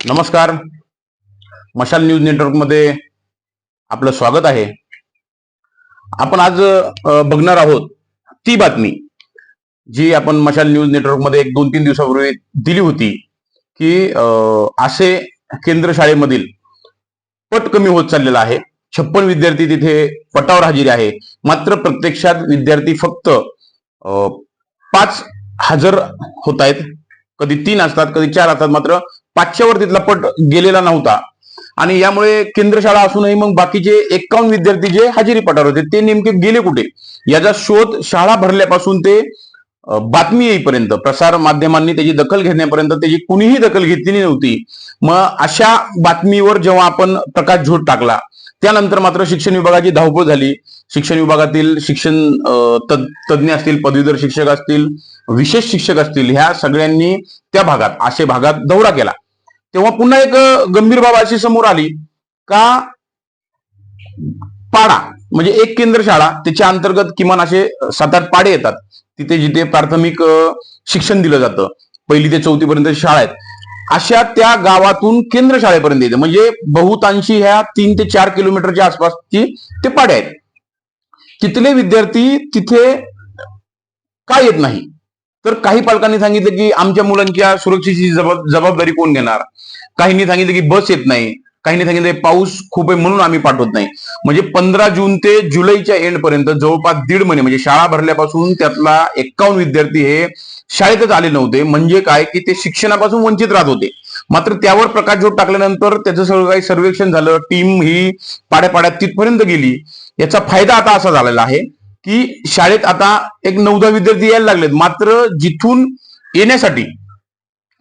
नमस्कार. मशाल न्यूज नेटवर्कमध्ये आपलं स्वागत आहे. आपण आज बघणार आहोत ती बातमी जी आपण मशाल न्यूज नेटवर्कमध्ये एक दोन तीन दिवसापूर्वी दिली होती की असे केंद्र शाळेमधील पट कमी होत चाललेला आहे. छप्पन विद्यार्थी तिथे पटावर हजेरी आहे. मात्र प्रत्यक्षात विद्यार्थी फक्त पाच हजर होत आहेत. कधी तीन असतात कधी चार असतात मात्र पाचशेवर तिथला पट गेलेला नव्हता. आणि यामुळे केंद्र शाळा असूनही मग बाकीचे एक्कावन्न विद्यार्थी जे हजेरी पठार होते ते नेमके गेले कुठे? याचा शोध शाळा भरल्यापासून ते बातमी येईपर्यंत प्रसार माध्यमांनी त्याची दखल घेण्यापर्यंत त्याची कुणीही दखल घेतलेली नव्हती. मग अशा बातमीवर जेव्हा आपण प्रकाश झोत टाकला त्यानंतर मात्र शिक्षण विभागाची धावपळ झाली. शिक्षण विभागातील शिक्षण तज्ज्ञ असतील पदवीधर शिक्षक असतील विशेष शिक्षक असतील ह्या सगळ्यांनी त्या भागात असे भागात दौरा केला. तेव्हा पुन्हा एक गंभीर बाब अशी समोर आली का पाडा म्हणजे एक केंद्र शाळा त्याच्या अंतर्गत किमान असे सात आठ पाडे येतात. तिथे जिथे प्राथमिक शिक्षण दिलं जातं. पहिली ते चौथी पर्यंत शाळा आहेत. अशा त्या गावातून केंद्र शाळेपर्यंत येते. म्हणजे बहुतांशी ह्या तीन ते चार किलोमीटरच्या आसपासची ते पाडे आहेत. तिथले विद्यार्थी तिथे का येत नाही? तर काही पालकांनी सांगितलं की आमच्या मुलांच्या सुरक्षेची जबाब- जबाबदारी कोण घेणार? काहींनी सांगितलं की बस येत नाही. काहींनी सांगितलं पाऊस खूप आहे म्हणून आम्ही पाठवत नाही. म्हणजे पंधरा जून ते जुलैच्या एंड पर्यंत जवळपास दीड महिने म्हणजे शाळा भरल्यापासून त्यातला एक्कावन्न विद्यार्थी हे शाळेतच आले नव्हते. म्हणजे काय? की ते शिक्षणापासून वंचित राहत होते. मात्र त्यावर प्रकाश जोड टाकल्यानंतर त्याचं सगळं काही सर्वेक्षण झालं. टीम ही पाड्यापाड्यात तिथपर्यंत गेली. याचा फायदा आता असा झालेला आहे की शाळेत आता एक नवदा विद्यार्थी यायला लागलेत. मात्र जिथून येण्यासाठी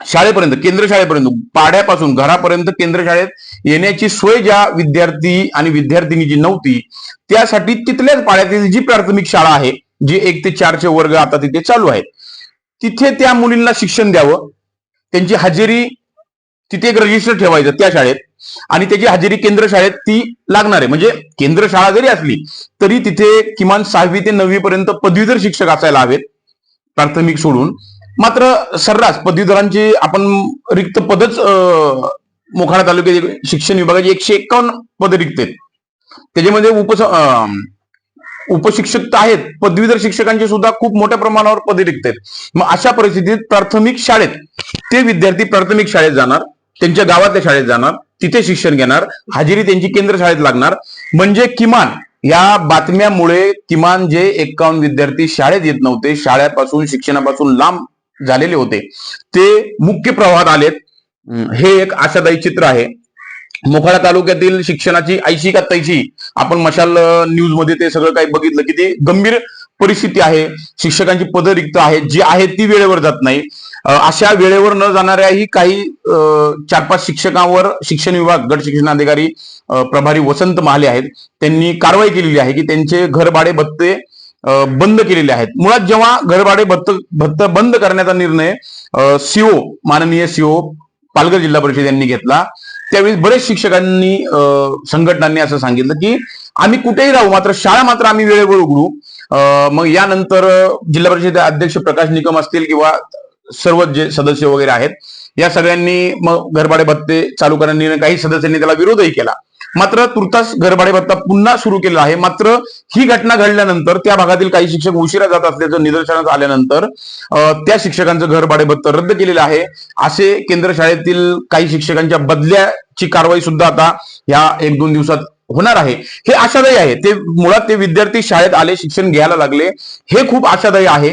शाळेपर्यंत केंद्र शाळेपर्यंत पाड्यापासून घरापर्यंत केंद्र शाळेत येण्याची सोय ज्या विद्यार्थी आणि विद्यार्थिनी जी नव्हती त्यासाठी तिथल्याच पाड्यातील जी प्राथमिक शाळा आहे जी एक ते चारचे वर्ग आता तिथे चालू आहेत. तिथे त्या मुलींना शिक्षण द्यावं त्यांची हजेरी तिथे एक रजिस्टर ठेवायचं त्या शाळेत. आणि त्याची हजेरी केंद्र शाळेत ती लागणार आहे. म्हणजे केंद्र शाळा जरी असली तरी तिथे किमान सहावी ते नववी पर्यंत पदवीधर शिक्षक असायला हवेत प्राथमिक सोडून. मात्र सर्रास पदवीधरांची आपण रिक्त पदच मोखाडा तालुक्यात शिक्षण विभागाची एकशे एक्कावन्न पद रिक्त आहेत त्याच्यामध्ये उप उपशिक्षक तर आहेत पदवीधर शिक्षकांची सुद्धा खूप मोठ्या प्रमाणावर पदे रिक्त आहेत मग अशा परिस्थितीत प्राथमिक शाळेत ते विद्यार्थी प्राथमिक शाळेत जाणार. त्यांच्या गावातल्या शाळेत जाणार तिथे शिक्षण घेणार हजेरी त्यांची केंद्र शाळेत लागणार. म्हणजे किमान या बातम्यामुळे किमान जे एक्कावन्न विद्यार्थी शाळेत येत नव्हते शाळेपासून शिक्षणापासून लांब झालेले होते ते मुख्य प्रवाहात आलेत. हे एक आशादायी चित्र आहे. मोखाडा तालुक्यातील शिक्षणाची ऐशी का तैशी आपण मशाल न्यूजमध्ये ते सगळं काही बघितलं की ते गंभीर परिस्थिती आहे शिक्षकांची पदं रिक्त आहेत जी आहेत ती वेळेवर जात नाही. अशा वेळेवर न जाणाऱ्याही काही अं, चार पाच शिक्षकांवर शिक्षण विभाग गट शिक्षणाधिकारी प्रभारी वसंत महाले आहेत. त्यांनी कारवाई केलेली आहे की त्यांचे घरभाडे भत्ते बंद केलेले आहेत. मुळात जेव्हा घरभाडे भत्त भत्त बंद करण्याचा निर्णय सीओ माननीय सीओ पालघर जिल्हा परिषद यांनी घेतला त्यावेळी बरेच शिक्षकांनी अं, संघटनांनी असं सांगितलं की आम्ही कुठेही राहू मात्र शाळा मात्र आम्ही वेळेवर उघडू. मग यानंतर जिल्हा परिषद अध्यक्ष प्रकाश निकम असतील किंवा सर्व जे सदस्य वगैरे आहेत या सगळ्यांनी मग घरभाडे भत्ते चालू करण्याचा काही सदस्यांनी त्याला विरोधही केला. मात्र तुर्तास घरभाडे भत्ता पुन्हा सुरू केलेला आहे. मात्र ही घटना घडल्यानंतर त्या भागातील काही शिक्षक उशिरा जात असल्याचं निदर्शनास आल्यानंतर त्या शिक्षकांचं घरभाडे भत्ता रद्द केलेलं आहे. असे केंद्र शाळेतील काही शिक्षकांच्या बदल्याची कारवाई सुद्धा आता या एक दोन दिवसात होणार आहे. हे आशादायी आहे. ते मुळात ते विद्यार्थी शाळेत आले शिक्षण घ्यायला लागले. हे खूप आशादायी आहे.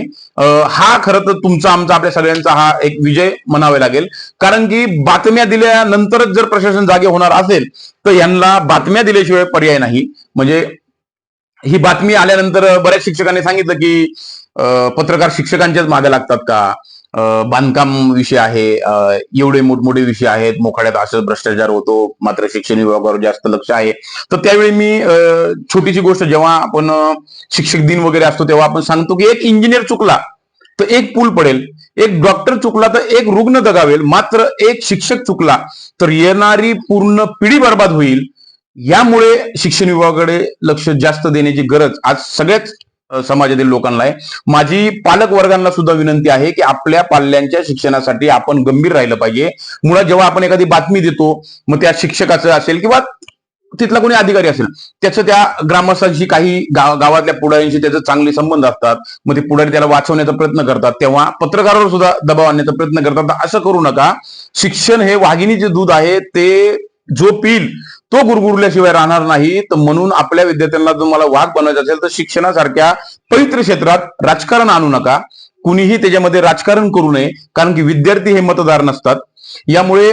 हा खरं तर तुमचा आमचा आपल्या सगळ्यांचा हा एक विजय म्हणावे लागेल. कारण की बातम्या दिल्यानंतरच जर प्रशासन जागे होणार असेल तर यांना बातम्या दिल्याशिवाय पर्याय नाही. म्हणजे ही बातमी आल्यानंतर बऱ्याच शिक्षकांनी सांगितलं की पत्रकार शिक्षकांच्याच मागे लागतात का? बांधकाम विषय आहे. एवढे मोठमोठे विषय आहेत. मोखाड्यात असं भ्रष्टाचार होतो. मात्र शिक्षण विभागावर जास्त लक्ष आहे. तर त्यावेळी मी अं, छोटीशी गोष्ट जेव्हा आपण शिक्षक दिन वगैरे असतो तेव्हा आपण सांगतो की एक इंजिनियर चुकला तर एक पूल पडेल. एक डॉक्टर चुकला तर एक रुग्ण दगावेल. मात्र एक शिक्षक चुकला तर येणारी पूर्ण पिढी बर्बाद होईल. यामुळे शिक्षण विभागाकडे लक्ष जास्त देण्याची गरज आज सगळ्याच समाजातील लोकांना आहे. माझी पालक वर्गांना सुद्धा विनंती आहे की आपल्या पाल्यांच्या शिक्षणासाठी आपण गंभीर राहिलं पाहिजे. मुळात जेव्हा आपण एखादी बातमी देतो मग त्या शिक्षकाचं असेल किंवा तिथला कोणी अधिकारी असेल त्याचं त्या ग्रामस्थांशी काही गाव- गावातल्या पुढाऱ्यांशी त्याचे चांगले संबंध असतात मग ते पुढारी त्याला वाचवण्याचा प्रयत्न करतात तेव्हा पत्रकारावर सुद्धा दबाव आणण्याचा प्रयत्न करतात. असं करू नका. शिक्षण हे वाघिणीचे दूध आहे ते जो पिल तो गुरगुरल्याशिवाय राहणार नाही. तर म्हणून आपल्या विद्यार्थ्यांना जर मला वाघ बनवायचं असेल तर शिक्षणासारख्या पवित्र क्षेत्रात राजकारण आणू नका. कुणीही त्याच्यामध्ये राजकारण करू नये. कारण की विद्यार्थी हे मतदार नसतात. यामुळे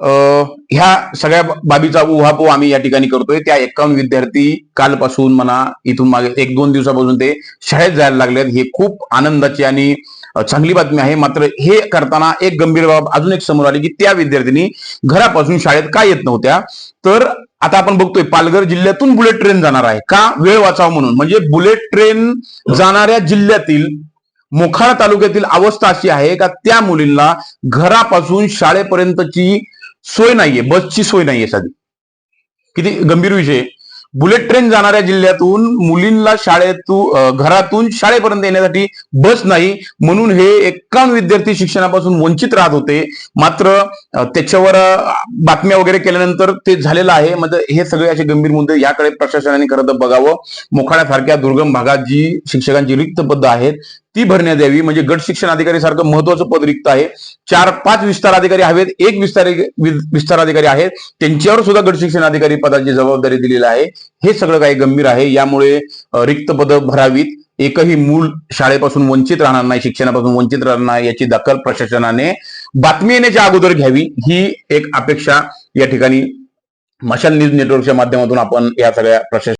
ह्या सगळ्या बाबीचा उहापोह आम्ही या ठिकाणी करतोय. त्या एकावन्न विद्यार्थी कालपासून म्हणा इथून मागे एक दोन दिवसापासून ते शाळेत जायला लागलेत. हे खूप आनंदाची आणि चांगली बातमी आहे. मात्र हे करताना एक गंभीर बाब अजून एक समोर आली की त्या विद्यार्थिनी घरापासून शाळेत का येत नव्हत्या? तर आता आपण बघतोय पालघर जिल्ह्यातून बुलेट ट्रेन जाणार आहे. का? वेळ वाचावा म्हणून. म्हणजे बुलेट ट्रेन जाणाऱ्या जिल्ह्यातील मोखाडा तालुक्यातील अवस्था अशी आहे का? त्या मुलींना घरापासून शाळेपर्यंतची सोय नाहीये बसची सोय नाहीये साधी. किती गंभीर विषय बुलेट ट्रेन जाणाऱ्या जिल्ह्यातून मुलींना शाळेतून घरातून शाळेपर्यंत येण्यासाठी बस नाही म्हणून हे एकावन्न विद्यार्थी शिक्षणापासून वंचित राहत होते. मात्र त्याच्यावर बातम्या वगैरे केल्यानंतर ते झालेलं आहे. म्हणजे हे सगळे असे गंभीर मुद्दे याकडे प्रशासनाने खरं तर बघावं. मोखाड्यासारख्या दुर्गम भागात जी शिक्षकांची रिक्त पद आहेत ती भरण्यात यावी. म्हणजे गट शिक्षण अधिकारी सारखं महत्वाचं पद रिक्त आहे. चार पाच विस्तार अधिकारी हवेत. एक विस्तार विस्तार अधिकारी आहेत. त्यांच्यावर सुद्धा गट शिक्षण अधिकारी पदाची जबाबदारी दिलेली आहे. हे सगळं काही गंभीर आहे. यामुळे रिक्त पदं भरावीत. एकही मूल शाळेपासून वंचित राहणार नाही शिक्षणापासून वंचित राहणार नाही याची दखल प्रशासनाने बातमी येण्याच्या अगोदर घ्यावी. ही एक अपेक्षा या ठिकाणी मशाल न्यूज नेटवर्कच्या माध्यमातून आपण या सगळ्या प्रशासन